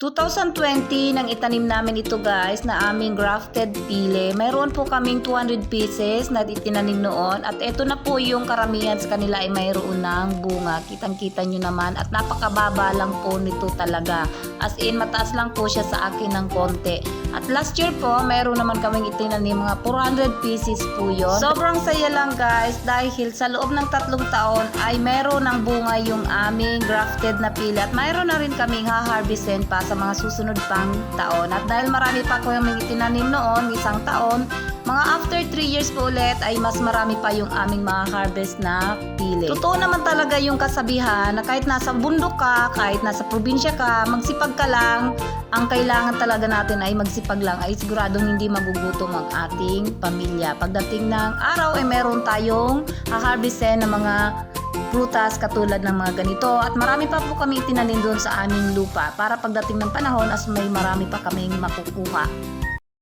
2020 nang itanim namin ito guys na aming grafted pile. Mayroon po kaming 200 pieces na itinanim noon at ito na po yung karamihan sa kanila ay mayroon ng bunga. Kitang-kita nyo naman at napakababa lang po nito talaga. As in mataas lang po siya sa akin ng konti. At last year po mayroon naman kaming itinanim mga 400 pieces po yon. Sobrang saya lang guys dahil sa loob ng tatlong taon ay mayroon ng bunga yung aming grafted na pile at mayroon na rin kaming ha-harvestin pa sa mga susunod pang taon. At dahil marami pa ko yung itinanim noon, isang taon, mga after 3 years po ulit ay mas marami pa yung aming mga harvest na pili. Totoo naman talaga yung kasabihan na kahit nasa bundok ka, kahit nasa probinsya ka, magsipag ka lang. Ang kailangan talaga natin ay magsipag lang ay siguradong hindi magugutom ang ating pamilya. Pagdating ng araw ay meron tayong haharvestin ng mga prutas katulad ng mga ganito at marami pa po kami itinanim doon sa aming lupa para pagdating ng panahon as may marami pa kaming makukuha.